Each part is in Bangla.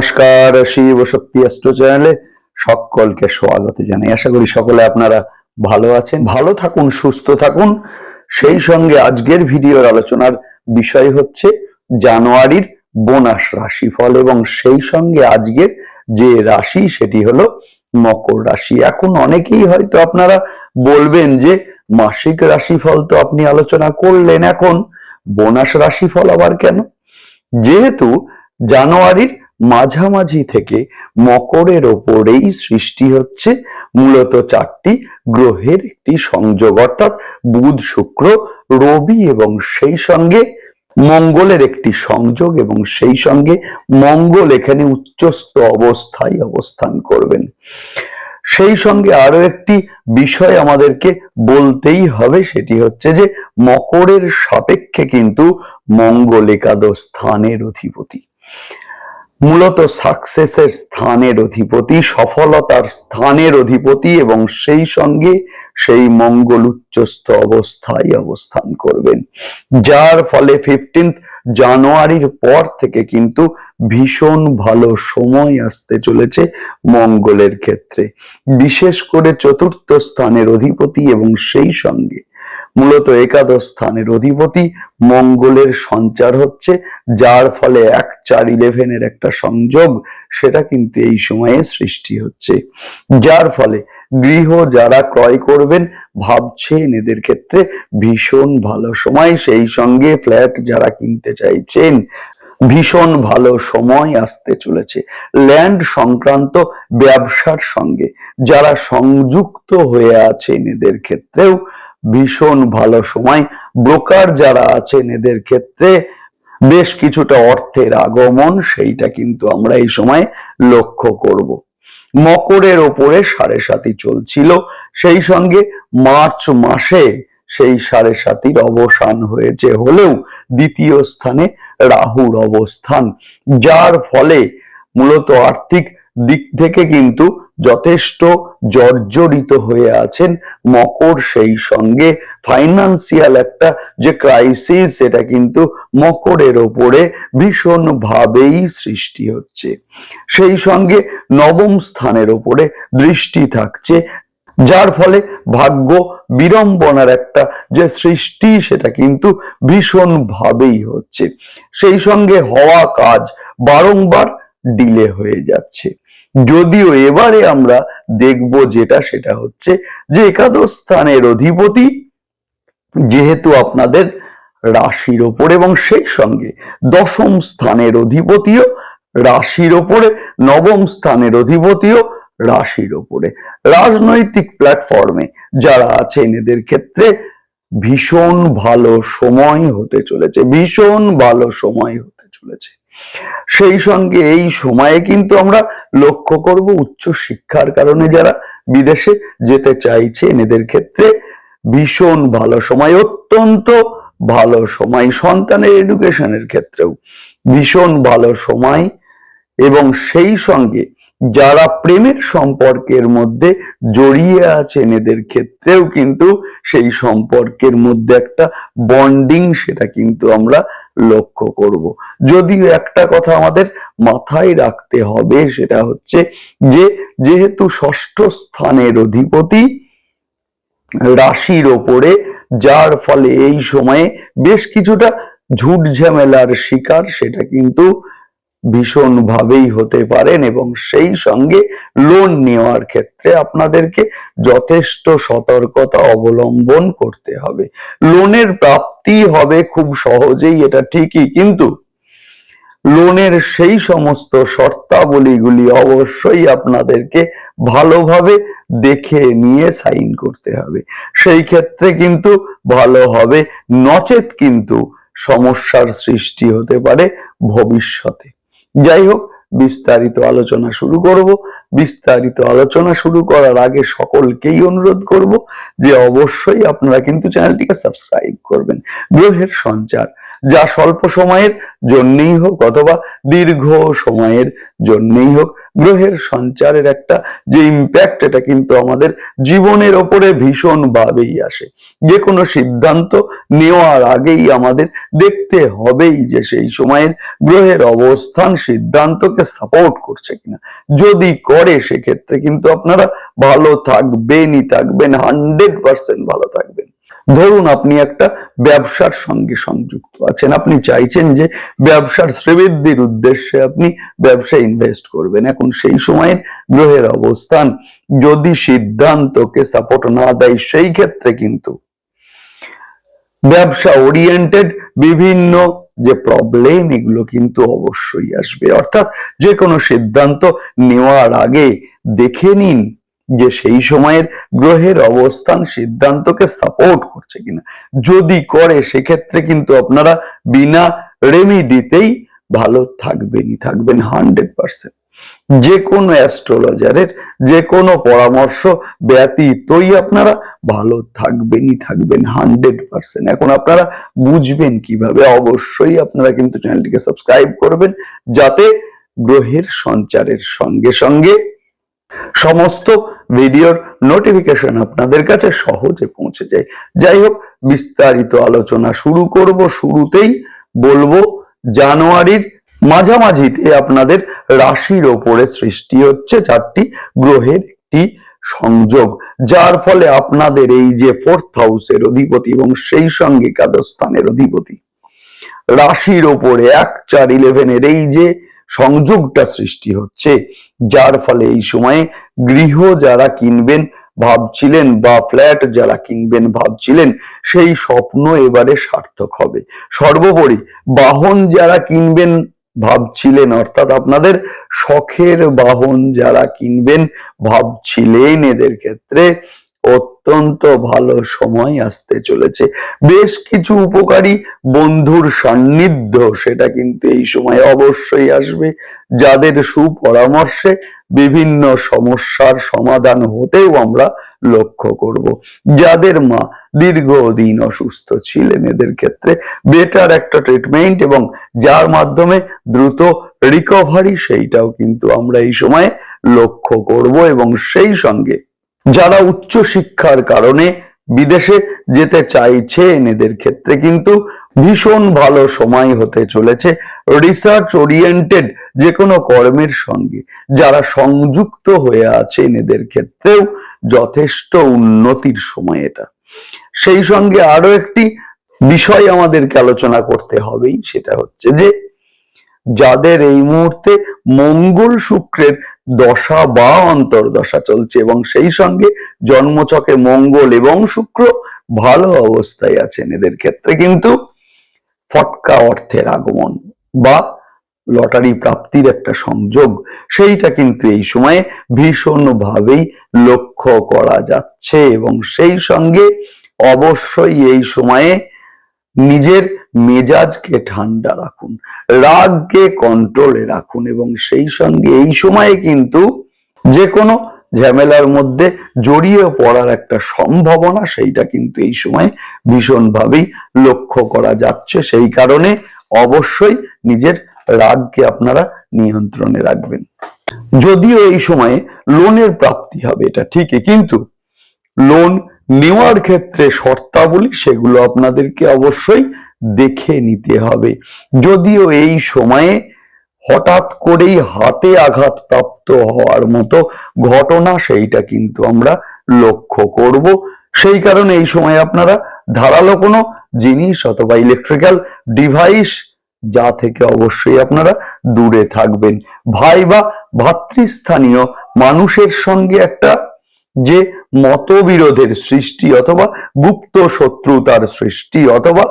নমস্কার, শিব শক্তি অ্যাস্ট্রো চ্যানেলে সকলকে স্বাগত জানাই। আশা করি সকলে আপনারা ভালো আছেন, ভালো থাকুন, সুস্থ থাকুন। সেই সঙ্গে আজকের ভিডিওর আলোচনার বিষয় হচ্ছে জানুয়ারির বোনাস রাশিফল এবং সেই সঙ্গে আজকের যে রাশি সেটি হলো মকর রাশি। এখন অনেকেই হয়তো আপনারা বলবেন যে মাসিক রাশিফল তো আপনি আলোচনা করলেন, এখন বোনাস রাশিফল আবার কেন? যেহেতু জানুয়ারির মাঝামাঝি থেকে মকরের ওপরেই সৃষ্টি হচ্ছে মূলত চারটি গ্রহের একটি সংযোগ। অর্থাৎ বুধ, শুক্র, রবি এবং সেই সঙ্গে মঙ্গলের একটি সংযোগ এবং সেই সঙ্গে মঙ্গল এখানে উচ্চস্থ অবস্থায় অবস্থান করবেন। সেই সঙ্গে আরও একটি বিষয় আমাদেরকে বলতেই হবে, সেটি হচ্ছে যে মকরের সাপেক্ষে কিন্তু মঙ্গল একাদশ স্থানের অধিপতি। মূলত সাকসেসের স্থানের অধিপতি, সফলতার স্থানের অধিপতি এবং সেই সঙ্গে সেই মঙ্গল উচ্চস্থ অবস্থায় অবস্থান করবেন। যার ফলে ফিফটিন্থ জানুয়ারির পর থেকে কিন্তু ভীষণ ভালো সময় আসতে চলেছে মঙ্গলের ক্ষেত্রে। বিশেষ করে চতুর্থ স্থানের অধিপতি এবং সেই সঙ্গে মূলত একাদশ স্থানের অধিপতি মঙ্গলের সঞ্চার হচ্ছে, যার ফলে এক চার ইলেভেনের একটা সংযোগ, সেটা কিন্তু এই সময়ে সৃষ্টি হচ্ছে। যার ফলে গৃহ যারা ক্রয় করবেন ভাবছেন এদের ক্ষেত্রে ভীষণ ভালো সময়, সেই সঙ্গে ফ্ল্যাট যারা কিনতে চাইছেন, ভীষণ ভালো সময় আসতে চলেছে। ল্যান্ড সংক্রান্ত ব্যবসার সঙ্গে যারা সংযুক্ত হয়ে আছেন এদের ক্ষেত্রেও ভীষণ ভালো সময়। ব্রোকার যারা আছেন এদের ক্ষেত্রে বেশ কিছুটা অর্থের আগমন, সেইটা কিন্তু আমরা এই সময় লক্ষ্য করব। মকরের ওপরে সাড়ে সাতি চলছিল, সেই সঙ্গে মার্চ মাসে সেই সাড়ে সাতির অবসান হয়েছে, হলেও দ্বিতীয় স্থানে রাহুর অবস্থান, যার ফলে মূলত আর্থিক দিক থেকে কিন্তু যথেষ্ট জর্জরিত হয়ে আছেন মকর সেই সঙ্গে। ফাইনান্সিয়াল একটা যে ক্রাইসিস সেটা কিন্তু মকরের ওপরে ভীষণ ভাবেই সৃষ্টি হচ্ছে। সেই সঙ্গে নবম স্থানের ওপরে দৃষ্টি থাকছে, যার ফলে ভাগ্য বিড়ম্বনার একটা যে সৃষ্টি, সেটা কিন্তু ভীষণ ভাবেই হচ্ছে। সেই সঙ্গে হওয়া কাজ বারংবার ডিলে হয়ে যাচ্ছে। যদিও এবারে আমরা দেখব যেটা, সেটা হচ্ছে যে একাদশ স্থানের অধিপতি যেহেতু আপনাদের রাশির ওপর এবং সেই সঙ্গে দশম স্থানের অধিপতিও রাশির ওপরে, নবম স্থানের অধিপতিও রাশির ওপরে। রাজনৈতিক প্ল্যাটফর্মে যারা আছেন, এদের ক্ষেত্রে ভীষণ ভালো সময় হতে চলেছে, ভীষণ ভালো সময় হতে চলেছে। সেই সঙ্গে এই সময়ে কিন্তু আমরা লক্ষ্য করব উচ্চ শিক্ষার কারণে যারা বিদেশে যেতে চাইছেন এদের ক্ষেত্রে ভীষণ ভালো সময়, অত্যন্ত ভালো সময়, সন্তানের এডুকেশনের ক্ষেত্রেও ভীষণ ভালো সময় এবং সেই সঙ্গে যারা প্রেমের সম্পর্কের মধ্যে জড়িয়ে আছেন, এদের ক্ষেত্রেও কিন্তু সেই সম্পর্কের মধ্যে একটা বন্ডিং সেটা কিন্তু আমরা লক্ষ্য করব। যদিও একটা কথা আমাদের মাথায় রাখতে হবে, সেটা হচ্ছে যে, যেহেতু ষষ্ঠ স্থানের অধিপতি রাশির ওপরে, যার ফলে এই সময়ে বেশ কিছুটা ঝুট ঝামেলার শিকার, সেটা কিন্তু ভীষণ ভাবেই হতে পারেন এবং সেই সঙ্গে লোন নেওয়ার ক্ষেত্রে আপনাদেরকে যথেষ্ট সতর্কতা অবলম্বন করতে হবে। লোনের প্রাপ্তি হবে খুব সহজেই, এটা ঠিকই, কিন্তু লোনের সেই সমস্ত শর্তাবলীগুলি অবশ্যই আপনাদেরকে ভালোভাবে দেখে নিয়ে সাইন করতে হবে। সেই ক্ষেত্রে কিন্তু ভালো হবে, নচেত কিন্তু সমস্যার সৃষ্টি হতে পারে ভবিষ্যতে। যাই হোক বিস্তারিত আলোচনা শুরু করব। বিস্তারিত আলোচনা শুরু করার আগে সকলকেই অনুরোধ করব যে অবশ্যই আপনারা কিন্তু চ্যানেলটিকে সাবস্ক্রাইব করবেন। গ্রহের সঞ্চার যা স্বল্প সময়ের জন্যই হোক অথবা দীর্ঘ সময়ের জন্যই হোক, গ্রহের সঞ্চারের একটা যে ইম্প্যাক্ট এটা কিন্তু আমাদের জীবনের ওপরে ভীষণ ভাবেই আসে। যে কোনো সিদ্ধান্ত নেওয়ার আগেই আমাদের দেখতে হবেই যে সেই সময়ের গ্রহের অবস্থান সিদ্ধান্তকে সাপোর্ট করছে কিনা। যদি করে সেক্ষেত্রে কিন্তু আপনারা ভালো থাকবেনই, থাকবেন হান্ড্রেড পার্সেন্ট ভালো থাকবেন। ধরুন আপনি একটা ব্যবসার সঙ্গে সংযুক্ত আছেন, আপনি চাইছেন যে ব্যবসার শ্রীবৃদ্ধির উদ্দেশ্যে আপনি ব্যবসায় ইনভেস্ট করবেন। এখন সেই সময়ের গ্রহের অবস্থান যদি সিদ্ধান্তকে সাপোর্ট না দেয়, সেই ক্ষেত্রে কিন্তু ব্যবসা ওরিয়েন্টেড বিভিন্ন যে প্রবলেম এগুলো কিন্তু অবশ্যই আসবে। অর্থাৎ যে কোনো সিদ্ধান্ত নেওয়ার আগে দেখে নিন যে সেই সময়ের গ্রহের অবস্থান সিদ্ধান্তকে সাপোর্ট করছে কিনা। যদি করে, সেক্ষেত্রে কিন্তু আপনারা বিনা রেমিডিতেই ভালো থাকবেনই, থাকবেন হান্ড্রেড পার্সেন্ট যে কোনো অ্যাস্ট্রোলজারের যে কোনো পরামর্শ ব্যতীতই আপনারা ভালো থাকবেনই, থাকবেন হান্ড্রেড পার্সেন্ট এখন আপনারা বুঝবেন কীভাবে, অবশ্যই আপনারা কিন্তু চ্যানেলটিকে সাবস্ক্রাইব করবেন, যাতে গ্রহের সঞ্চারের সঙ্গে সঙ্গে সমস্ত ভিডিওর নোটিফিকেশন আপনাদের কাছে সহজে পৌঁছে যায়। যাই হোক, বিস্তারিত আলোচনা শুরু করব। শুরুতেই বলব, জানুয়ারির মাঝামাঝিতে আপনাদের রাশির ওপরে সৃষ্টি হচ্ছে চারটি গ্রহের একটি সংযোগ, যার ফলে আপনাদের এই যে ফোর্থ হাউসের অধিপতি এবং সেই সঙ্গে একাদশ স্থানের অধিপতি, রাশির ওপরে এক চার ইলেভেনের এই যে সংযোগটা সৃষ্টি হচ্ছে। যার ফলে এই সময়ে গৃহ যারা কিনবেন ভাবছিলেন বা ফ্ল্যাট যারা কিনবেন ভাবছিলেন, সেই স্বপ্ন এবারে সার্থক হবে। সর্বোপরি বাহন যারা কিনবেন ভাবছিলেন, অর্থাৎ আপনাদের শখের বাহন যারা কিনবেন ভাবছিলেন এদের ক্ষেত্রে অত্যন্ত ভালো সময় আসতে চলেছে। বেশ কিছু উপকারী বন্ধুর সান্নিধ্য সেটা কিন্তু এই সময় অবশ্যই আসবে। যাদের সুপরামর্শে বিভিন্ন সমস্যার সমাধান হতেও আমরা লক্ষ্য করব। যাদের মা দীর্ঘদিন অসুস্থ ছিলেন, এদের ক্ষেত্রে বেটার একটা ট্রিটমেন্ট এবং যার মাধ্যমে দ্রুত রিকভারি সেইটাও কিন্তু আমরা এই সময় লক্ষ্য করব এবং সেই সঙ্গে যারা উচ্চ শিক্ষার কারণে বিদেশে যেতে চাইছেন এদের ক্ষেত্রে কিন্তু ভীষণ ভালো সময় হতে চলেছে। রিসার্চ ওরিয়েন্টেড যে কোনো কর্মের সঙ্গে যারা সংযুক্ত হয়ে আছেন এদের ক্ষেত্রেও যথেষ্ট উন্নতির সময় এটা। সেই সঙ্গে আরও একটি বিষয় আমাদেরকে আলোচনা করতে হবেই, সেটা হচ্ছে যে যাদের এই মুহূর্তে মঙ্গল শুক্রের দশা বা অন্তর্দশা চলছে এবং সেই সঙ্গে জন্মচকে মঙ্গল এবং শুক্র ভালো অবস্থায় আছেন এদের ক্ষেত্রে কিন্তু ফটকা অর্থের আগমন বা লটারি প্রাপ্তির একটা সংযোগ, সেইটা কিন্তু এই সময়ে ভীষণভাবেই লক্ষ্য করা যাচ্ছে এবং সেই সঙ্গে অবশ্যই এই সময়ে নিজের মেজাজকে ঠান্ডা রাখুন, রাগকে কন্ট্রোলে রাখুন এবং সেই সঙ্গে এই সময়ে কিন্তু যে কোনো ঝামেলার মধ্যে জড়িয়ে পড়ার একটা সম্ভাবনা সেইটা কিন্তু এই সময় ভীষণভাবেই লক্ষ্য করা যাচ্ছে। সেই কারণে অবশ্যই নিজের রাগকে আপনারা নিয়ন্ত্রণে রাখবেন। যদিও এই সময়ে লোনের প্রাপ্তি হবে, এটা ঠিকই, কিন্তু লোন নেওয়ার ক্ষেত্রে শর্তাবলী সেগুলো আপনাদেরকে অবশ্যই দেখে নিতে হবে। যদিও এই সময়ে হঠাৎ করেই হাতে আঘাত প্রাপ্ত হওয়ার মতো ঘটনা সেইটা কিন্তু আমরা লক্ষ্য করব। সেই কারণে এই সময় আপনারা ধারালো কোনো জিনিস অথবা ইলেকট্রিক্যাল ডিভাইস যা থেকে অবশ্যই আপনারা দূরে থাকবেন। ভাই বা ভাতৃস্থানীয় মানুষের সঙ্গে একটা যে মতবিরোধের সৃষ্টি অথবা গুপ্ত শত্রুতার সৃষ্টি অথবা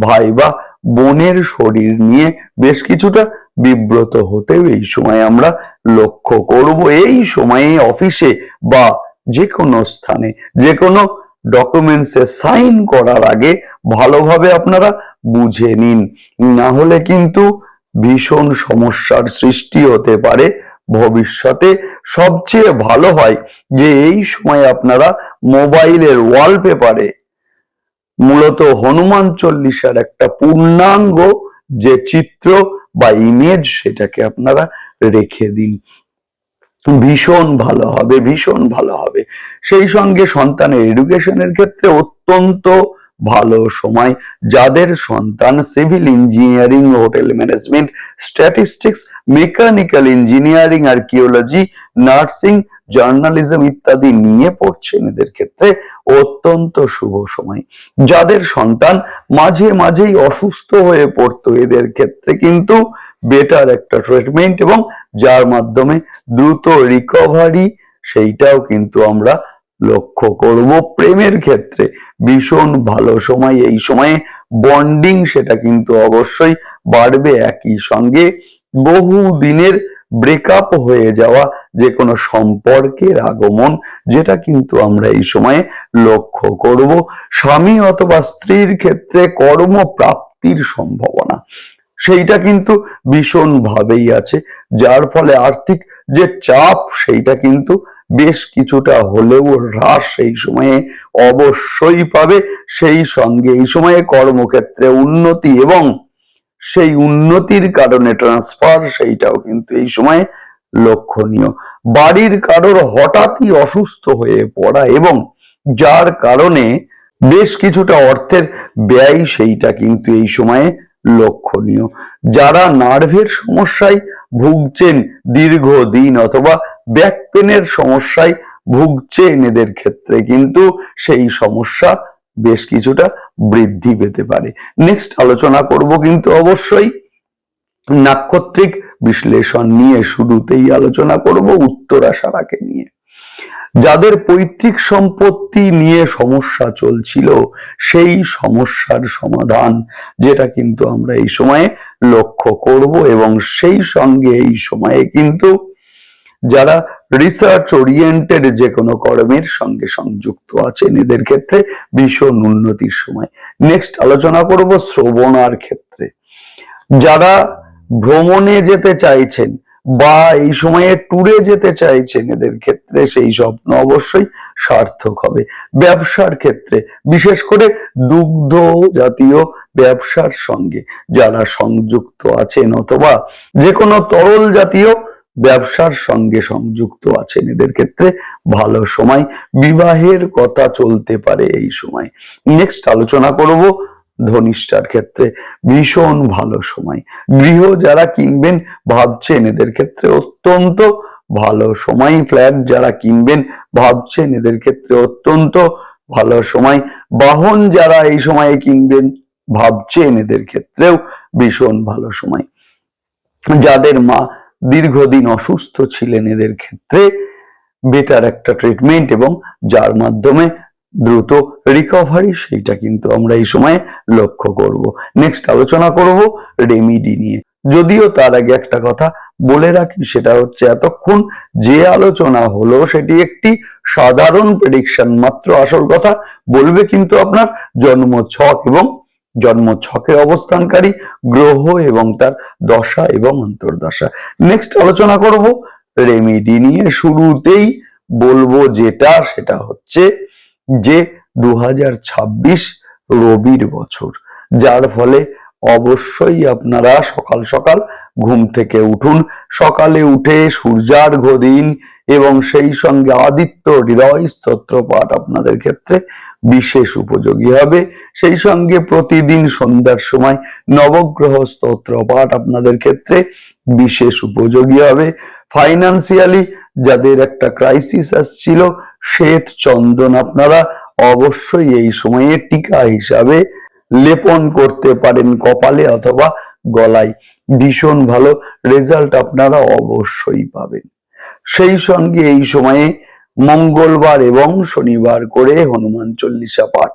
ভাই বা বোনের শরীর নিয়ে বেশ কিছুটা বিব্রত হতেও এই সময় আমরা লক্ষ্য করব। এই সময়ে অফিসে বা যে কোনো স্থানে যে কোনো ডকুমেন্টসে সাইন করার আগে ভালোভাবে আপনারা বুঝে নিন। না হলে কিন্তু ভীষণ সমস্যার সৃষ্টি হতে পারে। ভবিষ্যতে সবচেয়ে ভালো হয় যে এই সময় আপনারা মোবাইলের ওয়ালপেপারে মূলত হনুমান চল্লিশার একটা পূর্ণাঙ্গ যে চিত্র বা ইমেজ সেটাকে আপনারা রেখে দিন। ভীষণ ভালো হবে, ভীষণ ভালো হবে। সেই সঙ্গে সন্তানের এডুকেশনের ক্ষেত্রে অত্যন্ত ভালো সময়। যাদের সন্তান civil engineering hotel management statistics mechanical engineering archaeology nursing journalism ইত্যাদি নিয়ে পড়ছেন এদের ক্ষেত্রে অত্যন্ত শুভ সময়। যাদের সন্তান মাঝে মাঝেই অসুস্থ হয়ে পড়তো এদের ক্ষেত্রে কিন্তু বেটার একটা ট্রিটমেন্ট এবং যার মাধ্যমে দ্রুত রিকভারি সেইটাও কিন্তু আমরা লক্ষ্য করব প্রেমের ক্ষেত্রে। ভীষণ ভালো সময়। এই সময়ে বন্ডিং সেটা কিন্তু অবশ্যই বাড়বে একই সঙ্গে। বহু দিনের ব্রেকআপ হয়ে যাওয়া যে কোনো সম্পর্কের আগমন, যেটা কিন্তু আমরা এই সময়ে লক্ষ্য করব। স্বামী অথবা স্ত্রীর ক্ষেত্রে কর্মপ্রাপ্তির সম্ভাবনা, সেইটা কিন্তু ভীষণ ভাবেই আছে। যার ফলে আর্থিক যে চাপ, সেইটা কিন্তু বেশ কিছুটা হলেও হ্রাস এই সময়ে অবশ্যই পাবে। সেই সঙ্গে এই সময়ে কর্মক্ষেত্রে উন্নতি এবং সেই উন্নতির কারণে ট্রান্সফার সেইটাও কিন্তু এই সময়ে লক্ষণীয়। বাড়ির কারোর হঠাৎই অসুস্থ হয়ে পড়া এবং যার কারণে বেশ কিছুটা অর্থের ব্যয় সেইটা কিন্তু এই সময়ে লক্ষণীয়। যারা নার্ভের সমস্যায় ভুগছেন দীর্ঘদিন অথবা ব্যাক পেনের সমস্যায় ভুগছেন এদের ক্ষেত্রে কিন্তু সেই সমস্যা বেশ কিছুটা বৃদ্ধি পেতে পারে। নেক্সট আলোচনা করব কিন্তু অবশ্যই নাক্ষত্রিক বিশ্লেষণ নিয়ে শুরুতেই আলোচনা করব উত্তরাশারাকে নিয়ে। যাদের পৈতৃক সম্পত্তি নিয়ে সমস্যা চলছিল, সেই সমস্যার সমাধান যেটা কিন্তু আমরা এই সময়ে লক্ষ্য করব এবং সেই সঙ্গে এই সময়ে কিন্তু যারা রিসার্চ ওরিয়েন্টেড যে কোনো কর্মের সঙ্গে সংযুক্ত আছেন, এদের ক্ষেত্রে ভীষণ উন্নতির সময়। নেক্সট আলোচনা করব শ্রবণার ক্ষেত্রে। যারা ভ্রমণে যেতে চাইছেন বা এই সময়ে ট্যুরে যেতে চাইছেন এদের ক্ষেত্রে সেই স্বপ্ন অবশ্যই সার্থক হবে। ব্যবসার ক্ষেত্রে, বিশেষ করে দুগ্ধ জাতীয় ব্যবসার সঙ্গে যারা সংযুক্ত আছেন অথবা যে কোনো তরল জাতীয় ব্যবসার সঙ্গে সংযুক্ত আছেন, এদের ক্ষেত্রে ভালো সময়। বিবাহের কথা চলতে পারে এই সময়। নেক্সট আলোচনা করব ধনিষ্ঠার ক্ষেত্রে ভীষণ ভালো সময়। গৃহ যারা কিনবেন, ভাবছেন এদের ক্ষেত্রে অত্যন্ত ভালো সময়। ফ্ল্যাট যারা কিনবেন, ভাবছেন এদের ক্ষেত্রে অত্যন্ত ভালো সময়। বাহন যারা এই সময়ে কিনবেন, ভাবছেন এদের ক্ষেত্রেও ভীষণ ভালো সময়। যাদের মা দীর্ঘদিন অসুস্থ ছিলেন, এদের ক্ষেত্রে বেটার একটা ট্রিটমেন্ট এবং যার মাধ্যমে দ্রুত রিকভারি সেইটা কিন্তু আমরা এই সময়ে লক্ষ্য করব। নেক্সট আলোচনা করব রেমিডি নিয়ে। যদিও তার আগে একটা কথা বলে রাখি, সেটা হচ্ছে এতক্ষণ যে আলোচনা হলো, সেটি একটি সাধারণ প্রেডিকশন মাত্র আসল কথা বলবে কিন্তু আপনার জন্ম ছক এবং জন্ম ছকে অবস্থানকারী গ্রহ এবং তার দশা এবং অন্তর্দশা। নেক্সট আলোচনা করব রেমিডি নিয়ে। শুরুতেই বলব যেটা, সেটা হচ্ছে যে দুহাজার ছাব্বিশ রবির বছর, যার ফলে অবশ্যই আপনারা সকাল সকাল ঘুম থেকে উঠুন। সকালে উঠে সূর্যার্ঘ দিন এবং সেই সঙ্গে আদিত্য হৃদয় স্তোত্র পাঠ আপনাদের ক্ষেত্রে বিশেষ উপযোগী হবে। সেই সঙ্গে প্রতিদিন সন্ধ্যার সময় নবগ্রহ স্তোত্র পাঠ আপনাদের ক্ষেত্রে বিশেষ উপযোগী হবে। ফাইন্যান্সিয়ালি যাদের একটা ক্রাইসিস আসছিল, শ্বেত চন্দন আপনারা অবশ্যই এই সময়ে টিকা হিসাবে লেপন করতে পারেন কপালে অথবা গলায়। ভীষণ ভালো রেজাল্ট আপনারা অবশ্যই পাবেন। সেই সঙ্গে এই সময়ে মঙ্গলবার এবং শনিবার করে হনুমান চল্লিশা পাঠ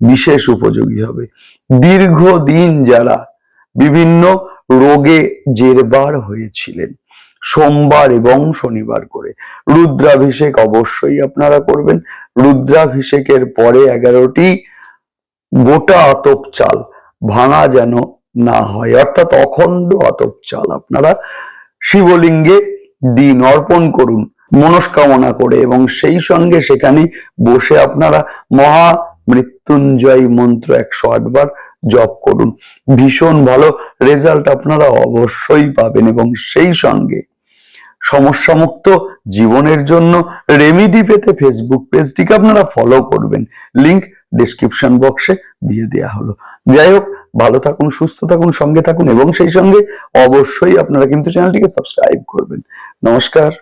বিশেষ উপযোগী হবে। দীর্ঘদিন যারা বিভিন্ন রোগে জেরবার হয়েছিলেন। সোমবার এবং শনিবার করে। রুদ্রাভিষেক অবশ্যই আপনারা করবেন। রুদ্রাভিষেকের পরে এগারোটি গোটা আতপ চাল ভাঙা যেন না হয়। অর্থাৎ অখণ্ড আতপ চাল আপনারা শিবলিঙ্গে দিন অর্পণ করুন, মনস্কামনা করে এবং সেই সঙ্গে সেখানে বসে আপনারা মহা মৃত্যুঞ্জয় মন্ত্র একশো বার জপ করুন। ভীষণ ভালো রেজাল্ট আপনারা অবশ্যই পাবেন এবং সেই সঙ্গে সমস্যামুক্ত জীবনের জন্য রেমিডি পেতে ফেসবুক পেজটিকে আপনারা ফলো করবেন। লিংক ডিসক্রিপশন বক্সে দিয়ে দেওয়া হলো। যাই হোক, ভালো থাকুন, সুস্থ থাকুন, সঙ্গে থাকুন এবং সেই সঙ্গে অবশ্যই আপনারা কিন্তু চ্যানেলটিকে সাবস্ক্রাইব করবেন। নমস্কার।